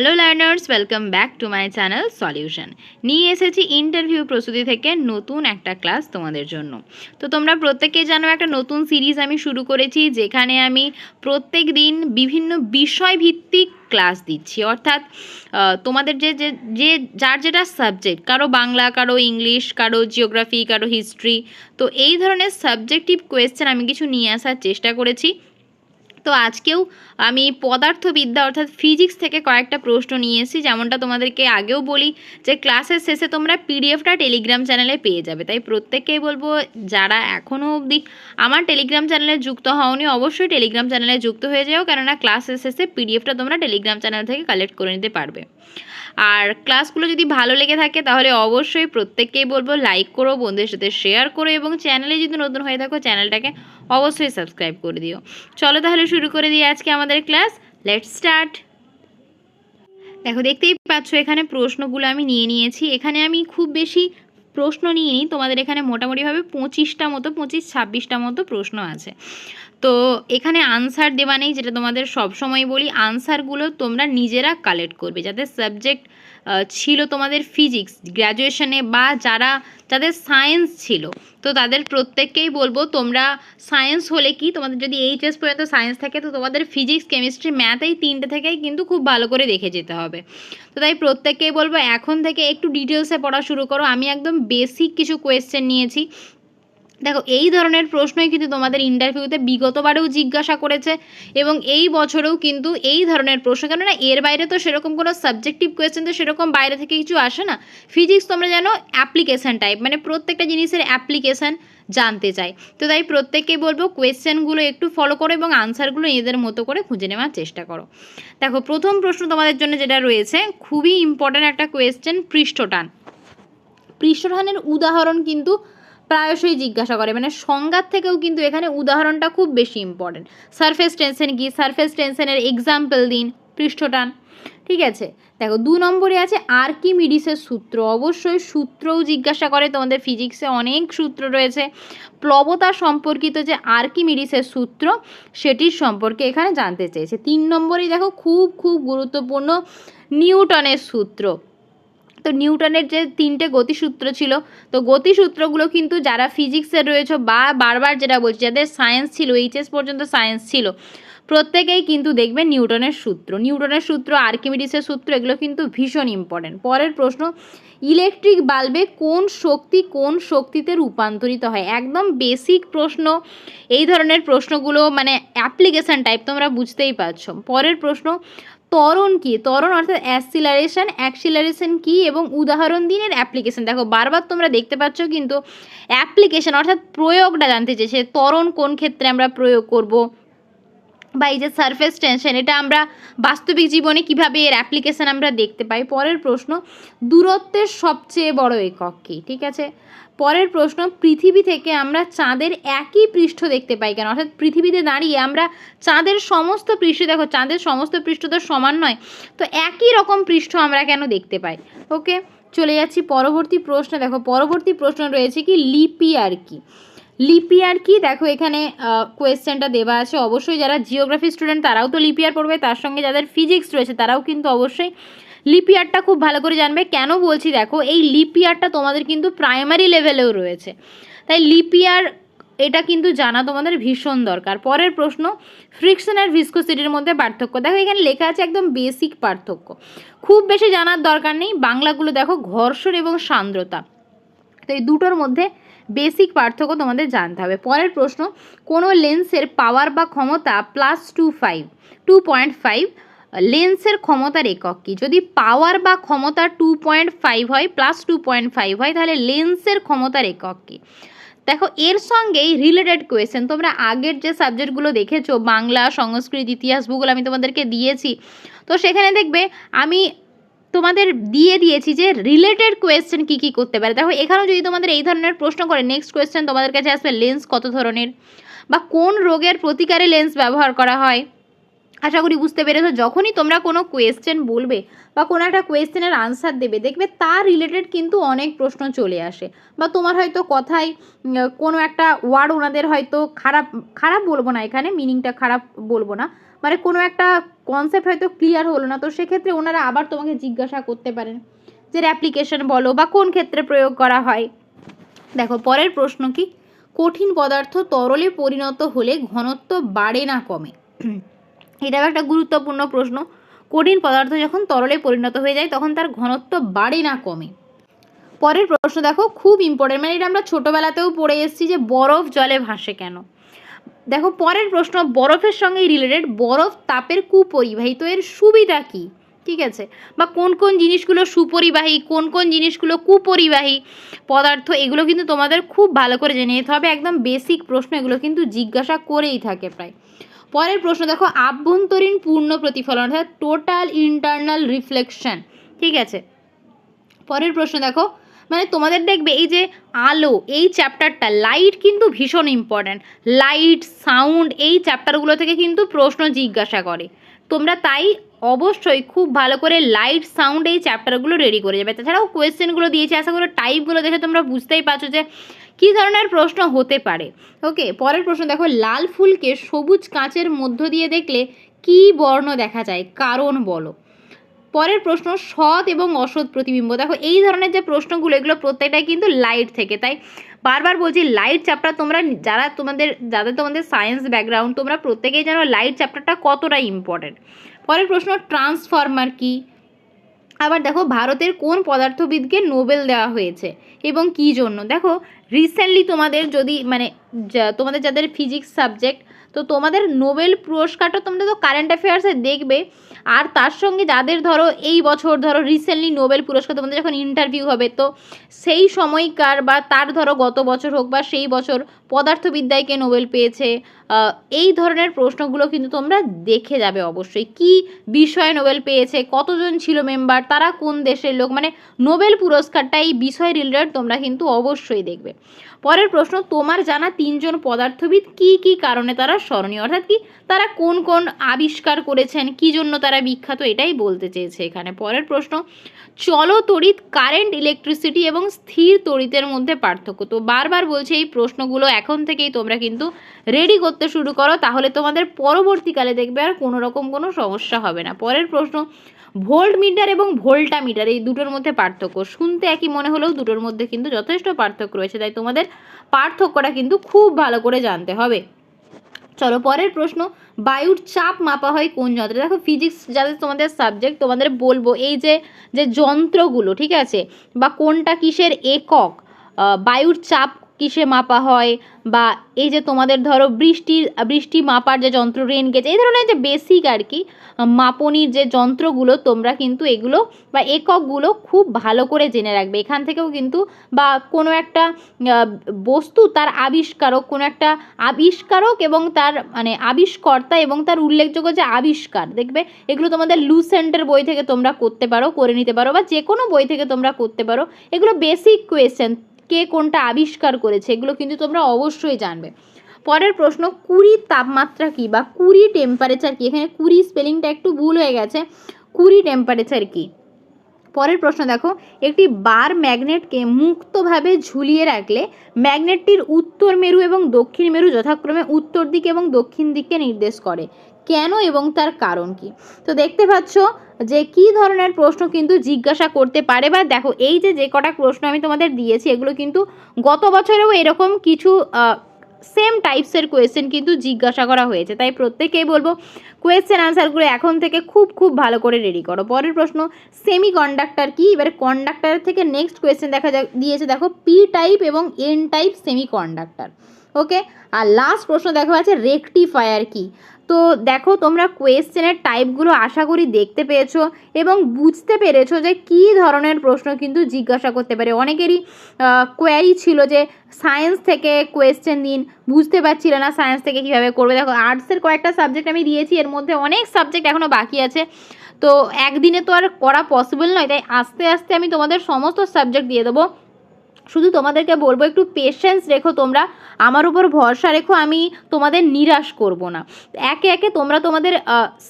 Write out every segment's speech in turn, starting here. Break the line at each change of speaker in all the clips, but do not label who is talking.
Hello learners welcome back to my channel solution নিয়ে এসেছি interview প্রস্তুতি থেকে নতুন একটা ক্লাস তোমাদের জন্য। তো তোমরা প্রত্যেকে জানো একটা নতুন সিরিজ আমি শুরু করেছি, যেখানে আমি প্রত্যেক দিন বিভিন্ন বিষয়ভিত্তিক ক্লাস দিচ্ছি। অর্থাৎ তোমাদের যে যে যার যেটা সাবজেক্ট কারও বাংলা, কারও ইংলিশ কারও জিওগ্রাফি কারও হিস্ট্রি তো এই ধরনের সাবজেক্টিভ কোয়েশ্চেন আমি কিছু নিয়ে আসার চেষ্টা করেছি। তো আজকেও আমি পদার্থবিদ্যা অর্থাৎ ফিজিক্স থেকে কয়েকটা প্রশ্ন নিয়ে এসেছি। যেমনটা তোমাদেরকে আগেও বলি যে ক্লাসের শেষে তোমরা পিডিএফটা টেলিগ্রাম চ্যানেলে পেয়ে যাবে। তাই প্রত্যেককেই বলব, যারা এখনও অবধি আমার টেলিগ্রাম চ্যানেলে যুক্ত হওনি, অবশ্যই টেলিগ্রাম চ্যানেলে যুক্ত হয়ে যাও। কেননা ক্লাসের শেষে পিডিএফটা তোমরা টেলিগ্রাম চ্যানেল থেকে কালেক্ট করে নিতে পারবে। আর ক্লাসগুলো যদি ভালো লেগে থাকে, তাহলে অবশ্যই প্রত্যেককেই বলব, লাইক করো, বন্ধুদের সাথে শেয়ার করো এবং চ্যানেলে যদি নতুন হয়ে থাকো, চ্যানেলটাকে অবশ্যই সাবস্ক্রাইব করে দিও। চলো তাহলে শুরু করে দিই আজকে আমাদের ক্লাস। লেট স্টার্ট দেখো, দেখতেই পাচ্ছ, এখানে প্রশ্নগুলো আমি নিয়ে নিয়েছি। এখানে আমি খুব বেশি প্রশ্ন নিয়ে নিই তোমাদের এখানে মোটামুটিভাবে পঁচিশটা মতো, পঁচিশ, ছাব্বিশটা মতো প্রশ্ন আছে। তো এখানে আনসার দেওয়া নেই, যেটা তোমাদের সব সময় বলি আনসারগুলো তোমরা নিজেরা কালেক্ট করবে। যাদের সাবজেক্ট ছিল তোমাদের ফিজিক্স গ্র্যাজুয়েশনে বা যারা, যাদের সায়েন্স ছিল, তো তাদের প্রত্যেককেই বলব তোমরা সায়েন্স হলে কি, তোমাদের যদি এইচএস পর্যন্ত সায়েন্স থাকে, তো তোমাদের ফিজিক্স কেমিস্ট্রি ম্যাথ এই তিনটে থেকেই কিন্তু খুব ভালো করে দেখে যেতে হবে। তো তাই প্রত্যেককেই বলব, এখন থেকে একটু ডিটেলসে পড়া শুরু করো। আমি একদম বেসিক কিছু কোয়েশ্চেন নিয়েছি। দেখো, এই ধরনের প্রশ্নই কিন্তু তোমাদের ইন্টারভিউতে বিগতবারেও জিজ্ঞাসা করেছে এবং এই বছরেও কিন্তু এই ধরনের প্রশ্ন, কেননা এর বাইরে তো সেরকম কোনো সাবজেক্টিভ কোয়েশ্চেন তো সেরকম বাইরে থেকে কিছু আসে না। ফিজিক্স তোমরা জানো অ্যাপ্লিকেশান টাইপ মানে প্রত্যেকটা জিনিসের অ্যাপ্লিকেশান জানতে চাই তো তাই প্রত্যেককেই বলব কোয়েশ্চেনগুলো একটু ফলো করো এবং আনসারগুলো এদের মতো করে খুঁজে নেওয়ার চেষ্টা করো। দেখো, প্রথম প্রশ্ন তোমাদের জন্য যেটা রয়েছে, খুবই ইম্পর্ট্যান্ট একটা কোয়েশ্চেন পৃষ্ঠটান। পৃষ্ঠটানের উদাহরণ কিন্তু প্রায়শই জিজ্ঞাসা করে। মানে সংজ্ঞার থেকেও কিন্তু এখানে উদাহরণটা খুব বেশি ইম্পর্টেন্ট সারফেস টেনশন কি? সারফেস টেনশনের এক্সাম্পল দিন, পৃষ্ঠটান। ঠিক আছে? দেখো, দু নম্বরে আছে আর্কিমিডিসের সূত্র। অবশ্যই সূত্রও জিজ্ঞাসা করে। তোমাদের ফিজিক্সে অনেক সূত্র রয়েছে। প্লবতা সম্পর্কিত যে আর্কিমিডিসের সূত্র, সেটির সম্পর্কে এখানে জানতে চেয়েছে। তিন নম্বরেই দেখো, খুব খুব গুরুত্বপূর্ণ নিউটনের সূত্র। তো নিউটনের যে তিনটে গতিসূত্র ছিল, তো গতিসূত্রগুলো কিন্তু যারা ফিজিক্সে রয়েছে বা বারবার যেটা বলছি, যাদের সায়েন্স ছিল, এইচএস পর্যন্ত সায়েন্স ছিল, প্রত্যেকেই কিন্তু দেখবে নিউটনের সূত্র। নিউটনের সূত্র, আর্কিমিডিসের সূত্র, এগুলো কিন্তু ভীষণ ইম্পর্টেন্ট পরের প্রশ্ন, ইলেকট্রিক বাল্বে কোন শক্তি কোন শক্তিতে রূপান্তরিত হয়? একদম বেসিক প্রশ্ন। এই ধরনের প্রশ্নগুলো মানে অ্যাপ্লিকেশান টাইপ তোমরা বুঝতেই পারছ। পরের প্রশ্ন ত্বরণ কি? তরণ অর্থাৎ অ্যাসিলারেশন অ্যাক্সিলারেশন কি এবং উদাহরণ দিনের অ্যাপ্লিকেশন? দেখো, বারবার তোমরা দেখতে পাচ্ছ কিন্তু অ্যাপ্লিকেশন অর্থাৎ প্রয়োগটা জানতে চেয়েছে তরণ কোন ক্ষেত্রে আমরা প্রয়োগ করব? বা এই যে সারফেস টেনশন এটা আমরা বাস্তবিক জীবনে কীভাবে এর অ্যাপ্লিকেশন আমরা দেখতে পাই? পরের প্রশ্ন, দূরত্বের সবচেয়ে বড় একক কী? ঠিক আছে? পরের প্রশ্ন, পৃথিবী থেকে আমরা চাঁদের একই পৃষ্ঠ দেখতে পাই কেন? অর্থাৎ পৃথিবীতে দাঁড়িয়ে আমরা চাঁদের সমস্ত পৃষ্ঠ, দেখো চাঁদের সমস্ত পৃষ্ঠ তো সমান নয়, তো একই রকম পৃষ্ঠ আমরা কেন দেখতে পাই? ওকে চলে যাচ্ছি পরবর্তী প্রশ্ন, দেখো পরবর্তী প্রশ্ন রয়েছে কি? লিপিয়ার কি। লিপিয়ার কি? দেখো, এখানে কোয়েশ্চেনটা দেওয়া আছে। অবশ্যই যারা জিওগ্রাফি স্টুডেন্ট তারাও তো লিপিয়ার পড়বে। তার সঙ্গে যাদের ফিজিক্স রয়েছে, তারাও কিন্তু অবশ্যই লিপিয়ারটা খুব ভালো করে জানবে। কেন বলছি, দেখো, এই লিপিয়ারটা তোমাদের কিন্তু প্রাইমারি লেভেলেও রয়েছে। তাই লিপিয়ার এটা কিন্তু জানা তোমাদের ভীষণ দরকার। পরের প্রশ্ন ফ্রিকশন আর ভিসকোসিটির মধ্যে পার্থক্য। দেখো, এখানে লেখা আছে একদম বেসিক পার্থক্য। খুব বেশি জানার দরকার নেই। বাংলাগুলো দেখো ঘর্ষণ এবং সান্দ্রতা। তো এই দুটোর মধ্যে বেসিক পার্থক্য তোমাদের জানতে হবে। পরের প্রশ্ন, কোনো লেন্সের পাওয়ার বা ক্ষমতা plus two five two point five লেন্সের ক্ষমতার একক কী? যদি পাওয়ার বা ক্ষমতা টু পয়েন্ট ফাইভ হয় প্লাস টু পয়েন্ট ফাইভ হয়, তাহলে লেন্সের ক্ষমতার একক কী? দেখো, এর সঙ্গেই রিলেটেড কোয়েশ্চেন তোমরা আগের যে সাবজেক্টগুলো দেখেছ, বাংলা, সংস্কৃত, ইতিহাস, ভূগোল আমি তোমাদেরকে দিয়েছি, তো সেখানে দেখবে আমি তোমাদের দিয়ে দিয়েছি যে রিলেটেড কোয়েশ্চেন কী কী করতে পারে। দেখো, এখানেও যদি তোমাদের এই ধরনের প্রশ্ন করে নেক্সট কোয়েশ্চেন তোমাদের কাছে আসবে লেন্স কত ধরনের? বা কোন রোগের প্রতিকারে লেন্স ব্যবহার করা হয়? আশা করি বুঝতে পেরেছ, যখনই তোমরা কোনো কোয়েশ্চেন বলবে বা কোনো একটা কোয়েশ্চেনের আনসার দেবে, দেখবে তার রিলেটেড কিন্তু অনেক প্রশ্ন চলে আসে। বা তোমার হয়তো কথায় কোনো একটা ওয়ার্ড ওনাদের হয়তো খারাপ খারাপ বলব না এখানে মিনিংটা খারাপ বলব না। মানে কোনো একটা কনসেপ্ট হয়তো ক্লিয়ার হলো না, তো সেক্ষেত্রে ওনারা আবার তোমাকে জিজ্ঞাসা করতে পারেন যে অ্যাপ্লিকেশন বলো বা কোন ক্ষেত্রে প্রয়োগ করা হয়। দেখো, পরের প্রশ্ন কি? কঠিন পদার্থ তরলে পরিণত হলে ঘনত্ব বাড়ে না কমে? এটাও একটা গুরুত্বপূর্ণ প্রশ্ন। কঠিন পদার্থ যখন তরলে পরিণত হয়ে যায়, তখন তার ঘনত্ব বাড়ে না কমে। পরের প্রশ্ন দেখো, খুব ইম্পর্টেন্ট মানে এটা আমরা ছোটোবেলাতেও পড়ে এসেছি যে বরফ জলে ভাসে কেন? দেখো, পরের প্রশ্ন, বরফের সঙ্গেই রিলেটেড বরফ তাপের কুপরিবাহী তো এর সুবিধা কী? ঠিক আছে? বা কোন কোন জিনিসগুলো সুপরিবাহী, কোন কোন জিনিসগুলো কুপরিবাহী পদার্থ, এগুলো কিন্তু তোমাদের খুব ভালো করে জেনে নিতে হবে। একদম বেসিক প্রশ্ন, এগুলো কিন্তু জিজ্ঞাসা করেই থাকে প্রায়। পরের প্রশ্ন, দেখো, আভ্যন্তরীণ পূর্ণ প্রতিফলন, অর্থাৎ টোটাল ইন্টারনাল রিফ্লেকশন ঠিক আছে? পরের প্রশ্ন, দেখো মানে তোমাদের দেখবে এই যে আলো, এই চ্যাপ্টারটা লাইট কিন্তু ভীষণ ইম্পর্ট্যান্ট লাইট সাউন্ড এই চ্যাপ্টারগুলো থেকে কিন্তু প্রশ্ন জিজ্ঞাসা করে। তোমরা তাই অবশ্যই খুব ভালো করে লাইট সাউন্ড এই চ্যাপ্টারগুলো রেডি করে যাবে। তাছাড়াও কোয়েশ্চেনগুলো দিয়েছে, আশা করি টাইপগুলো দেখে তোমরা বুঝতেই পারছ যে কী ধরনের প্রশ্ন হতে পারে। ওকে পরের প্রশ্ন দেখো, লাল ফুলকে সবুজ কাঁচের মধ্য দিয়ে দেখলে কী বর্ণ দেখা যায়? কারণ বলো। পরের প্রশ্ন, সৎ এবং অসৎ প্রতিবিম্ব। দেখো, এই ধরনের যে প্রশ্নগুলো, এগুলো প্রত্যেকটাই কিন্তু লাইট থেকে। তাই বারবার বলছি লাইট চ্যাপ্টার তোমরা যারা তোমাদের, যাদের তোমাদের সায়েন্স ব্যাকগ্রাউন্ড তোমরা প্রত্যেকেই জানো লাইট চ্যাপ্টারটা কতটা ইম্পর্টেন্ট পরের প্রশ্ন ট্রান্সফরমার কি? আবার দেখো, ভারতের কোন পদার্থবিদকে নোবেল দেওয়া হয়েছে এবং কী জন্য? দেখো রিসেন্টলি তোমাদের যদি মানে তোমাদের যাদের ফিজিক্স সাবজেক্ট তো তোমাদের নোবেল পুরস্কারটা তোমরা তো কারেন্ট অ্যাফেয়ার্সে দেখবে। আর তার সঙ্গে যাদের ধরো এই বছর ধরো রিসেন্টলি নোবেল পুরস্কার তোমাদের যখন ইন্টারভিউ হবে, তো সেই সময়কার বা তার ধরো গত বছর হোক বা সেই বছর পদার্থবিদ্যায় কে নোবেল পেয়েছে? এই ধরনের প্রশ্নগুলো কিন্তু তোমরা দেখে যাবে অবশ্যই। কি বিষয়ে নোবেল পেয়েছে? কতজন ছিল মেম্বার? তারা কোন দেশের লোক? মানে নোবেল পুরস্কারটা এই বিষয় রিলেটেড তোমরা কিন্তু অবশ্যই দেখবে। পরের প্রশ্ন, তোমার জানা তিনজন পদার্থবিদ কি কি কারণে তারা স্মরণীয়? অর্থাৎ কি তারা কোন কোন আবিষ্কার করেছেন? কি জন্য তারা বিখ্যাত? এটাই বলতে চেয়েছে এখানে। পরের প্রশ্ন, চলো তড়িৎ কারেন্ট, ইলেকট্রিসিটি এবং স্থির তড়িতের মধ্যে পার্থক্য। তো বারবার বলছে এই প্রশ্নগুলো এখন থেকেই তোমরা কিন্তু রেডি করতে শুরু করো, তাহলে তোমাদের পরবর্তীকালে দেখবে আর কোনো রকম কোনো সমস্যা হবে না। পরের প্রশ্ন ভোল্ট মিটার এবং ভোল্টা মিটার এই দুটোর মধ্যে পার্থক্য। শুনতে একই মনে হলেও দুটোর মধ্যে কিন্তু যথেষ্ট পার্থক্য রয়েছে, তাই তোমাদের পার্থক্যটা কিন্তু খুব ভালো করে জানতে হবে। চলো পরের প্রশ্ন, বায়ুর চাপ মাপা হয় কোন যন্ত্রে? দেখো ফিজিক্স যাদের তোমাদের সাবজেক্ট তোমাদের বলব এই যে যে যন্ত্রগুলো, ঠিক আছে? বা কোনটা কিসের একক? বায়ুর চাপ কিসে মাপা হয়? বা এই যে তোমাদের ধরো বৃষ্টির বৃষ্টি মাপার যে যন্ত্র রেন গেজ এই ধরনের যে বেসিক আর কি মাপনির যে যন্ত্রগুলো, তোমরা কিন্তু এগুলো বা এককগুলো খুব ভালো করে জেনে রাখবে। এখান থেকেও কিন্তু বা কোনো একটা বস্তু তার আবিষ্কারক, কোনো একটা আবিষ্কারক এবং তার মানে আবিষ্কর্তা এবং তার উল্লেখযোগ্য যে আবিষ্কার, দেখবে? এগুলো তোমাদের লুসেন্টের বই থেকে তোমরা করতে পারো, করে নিতে পারো বা যে কোনো বই থেকে তোমরা করতে পারো। এগুলো বেসিক কোয়েশ্চেন কে কোনটা আবিষ্কার করেছে, এগুলো কিন্তু তোমরা অবশ্যই জানবে। পরের প্রশ্ন, কুড়ি তাপমাত্রা কি বা কুড়ি টেম্পারেচার কি? এখানে কুড়ি স্পেলিংটা একটু ভুল হয়ে গেছে। কুড়ি টেম্পারেচার কি? পরের প্রশ্ন দেখো, একটি বার ম্যাগনেটকে মুক্তভাবে ঝুলিয়ে রাখলে ম্যাগনেটটির উত্তর মেরু এবং দক্ষিণ মেরু যথাক্রমে উত্তর দিক এবং দক্ষিণ দিককে নির্দেশ করে। কেন এবং তার কারণ কি? তো দেখতে পাচ্ছ যে কি ধরনের প্রশ্ন কিন্তু জিজ্ঞাসা করতে পারে বা দেখো, এই যে যে কটা প্রশ্ন আমি তোমাদের দিয়েছি, এগুলো কিন্তু গত বছরেও এরকম কিছু সেম টাইপসের কোয়েশ্চেন কিন্তু জিজ্ঞাসা করা হয়েছে। তাই প্রত্যেকেই বলব কোয়েশ্চেন আনসারগুলো এখন থেকে খুব খুব ভালো করে রেডি করো। পরের প্রশ্ন সেমি কন্ডাক্টার কি? এবারে কন্ডাক্টরের থেকে নেক্সট কোয়েশ্চেন দেখা দিয়েছে দেখো পি টাইপ এবং N type semiconductor okay আর লাস্ট প্রশ্ন দেখা আছে রেকটিফায়ার কি? তো দেখো তোমরা কোয়েশ্চেনের টাইপগুলো আশা করি দেখতে পেয়েছ এবং বুঝতে পেরেছ যে কী ধরনের প্রশ্ন কিন্তু জিজ্ঞাসা করতে পারে। অনেকেরই কোয়ারি ছিল যে সায়েন্স থেকে কোয়েশ্চেন দিন বুঝতে পারছিল না সায়েন্স থেকে কীভাবে করবে। দেখো আর্টসের কয়েকটা সাবজেক্ট আমি দিয়েছি, এর মধ্যে অনেক সাবজেক্ট এখনও বাকি আছে। তো একদিনে তো আর করা পসিবল নয়, তাই আস্তে আস্তে আমি তোমাদের সমস্ত সাবজেক্ট দিয়ে দেবো। শুধু তোমাদেরকে বলব, একটু পেশেন্স রেখো তোমরা। আমার উপর ভরসা রেখো, আমি তোমাদের নিরাশ করব না। একে একে তোমরা তোমাদের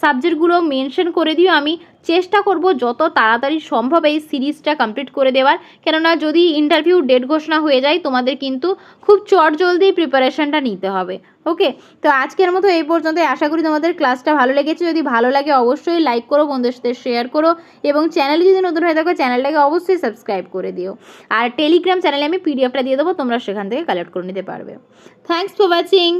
সাবজেক্টগুলো মেনশন করে দিও, আমি চেষ্টা করব যত তাড়াতাড়ি সম্ভব এই সিরিজটা কমপ্লিট করে দেওয়ার। কেননা যদি ইন্টারভিউ ডেট ঘোষণা হয়ে যায়, তোমাদের কিন্তু খুব চট জলদি প্রিপারেশনটা নিতে হবে। ওকে তো আজকের মতো এই পর্যন্ত আশা করি তোমাদের ক্লাসটা ভালো লেগেছে। যদি ভালো লাগে অবশ্যই লাইক করো, বন্ধুদের সাথে শেয়ার করো এবং চ্যানেলে যদি নতুন হয়ে থাকো চ্যানেলটাকে অবশ্যই সাবস্ক্রাইব করে দিও। আর টেলিগ্রাম চ্যানেলে আমি পিডিএফটা দিয়ে দেবো, তোমরা সেখান থেকে কালেক্ট করে নিতে পারবে। Thanks for watching